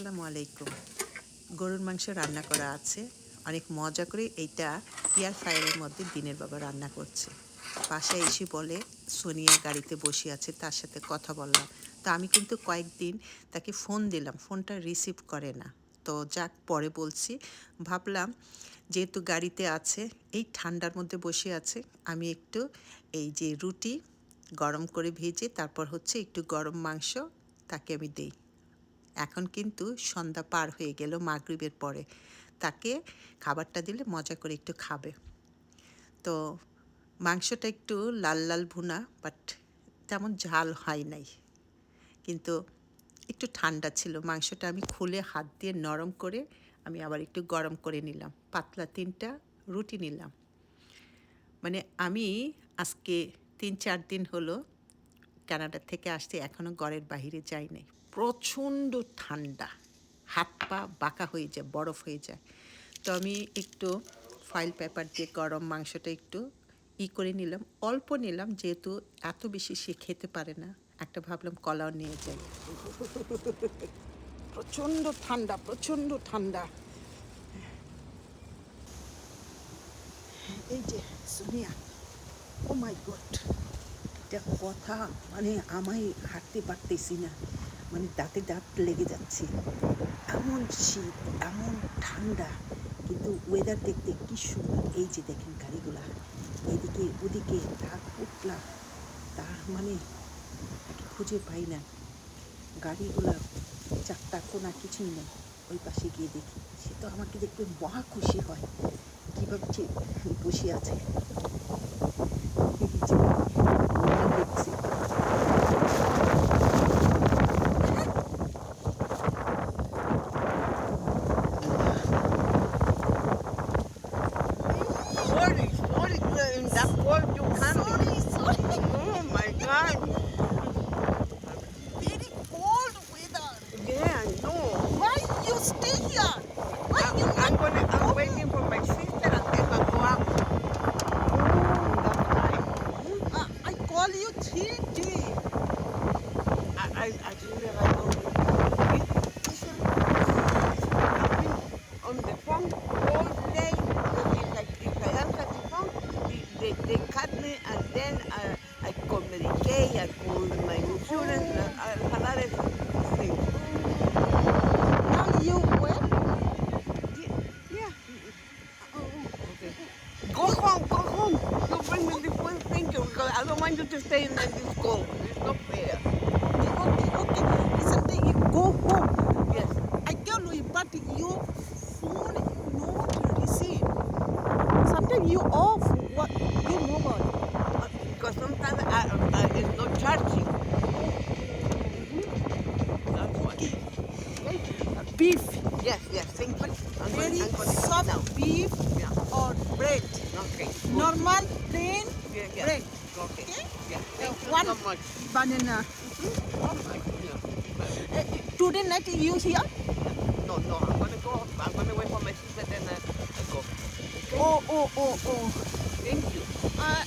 আসসালামু আলাইকুম। গরুর মাংস রান্না করা আছে। অনেক মজা করে এইটা এয়ার ফ্রায়ারের মধ্যে দিনের বাবা রান্না করছে। পাশে এসে বলে, সোনিয়া গাড়িতে বসে আছে, তার সাথে কথা বললাম। তো আমি কিন্তু কয়েকদিন তাকে ফোন দিলাম, ফোনটা রিসিভ করে না। তো যাক, পরে বলছি। ভাবলাম, যেহেতু গাড়িতে আছে, এই ঠান্ডার মধ্যে বসে আছে, আমি একটু এই যে রুটি গরম করে ভেজে, তারপর হচ্ছে একটু গরম মাংস তাকে আমি দেই। এখন কিন্তু সন্ধ্যা পার হয়ে গেল মাগরিবের পরে। তাকে খাবারটা দিলে মজা করে একটু খাবে। তো মাংসটা একটু লাল লাল ভুনা বাট তেমন ঝাল হয় নাই। কিন্তু একটু ঠান্ডা ছিল। মাংসটা আমি খুলে হাত দিয়ে নরম করে আমি আবার একটু গরম করে নিলাম। পাতলা তিনটা রুটি নিলাম। মানে আমি আজকে তিন চার দিন হলো কানাডা থেকে আসতে এখনও ঘরের বাইরে যাই নাই। প্রচণ্ড ঠান্ডা। হাত পা বাঁকা হয়ে যায়, বরফ হয়ে যায়। তো আমি একটু ফয়েল পেপার দিয়ে গরম মাংসটা একটু ই করে নিলাম। অল্প নিলাম, যেহেতু এত বেশি সে খেতে পারে না। একটা ভাবলাম কলাও নিয়ে যাই। প্রচণ্ড ঠান্ডা প্রচণ্ড ঠান্ডা। এই যে, সোনিয়া ও মাই গড এটা কথা মানে আমায় হাঁটতে পারতেছি না। মানে দাঁতে দাঁত লেগে যাচ্ছে। এমন শীত, এমন ঠান্ডা, কিন্তু ওয়েদার দেখতে কি সুন্দর। এই যে দেখেন গাড়িগুলা, এদিকে ওদিকে ঢাক উঠলা তার মানে খুঁজে পাই না। গাড়িগুলা চারটা কোনা কিছুই নেই, ওই পাশে গিয়ে দেখি। সে তো আমাকে দেখতে মহা খুশি হয় কী ভাবছি বসে আছে। I call my insurance, I, I, a lot of things. Now you where? Yeah. Okay. Go home, go home. You bring me the full picture because I don't want you to stay in this cold. It's not fair. Okay, okay. Listen, you go home. Yes. I tell you, but your phone not receive. Sometimes you off. Beef. Yes, yes. Thank you. I'm Very going, I'm going to soft now. beef Yeah. or bread. Okay. good. Normal plain Yeah, yeah. bread. Okay. Okay? Yeah. Thank you one- so much. Banana. Oh my goodness. Uh, today night you here? No, no. I'm going to go. I'm going to wait for my sister then I, I go. Oh, oh, oh, oh. Thank you. Uh,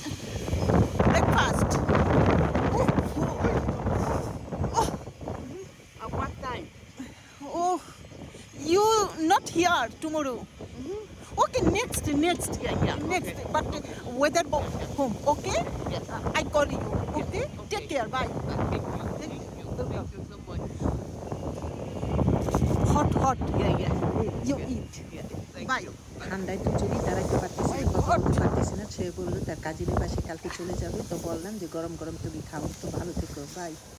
not here tomorrow. Mm -hmm. Okay, next, next, Yeah, yeah, next. okay. But uh, weather bo- home, okay? Yes. Uh, I call you, okay? okay. Take care, bye. Thank you. Thank you. Thank you so much. Hot, hot. Yeah, yeah. You yeah. eat. Yeah. Thank Bye. you. ঠান্ডায় তো চুরি দাঁড়াইতে পারতেছি না কথা বলতে পারতেছি না সে বলল তার কাজিনের পাশে কালকে চলে যাবে তো বললাম যে গরম গরম তুমি খাও তো ভালো থেকো বাই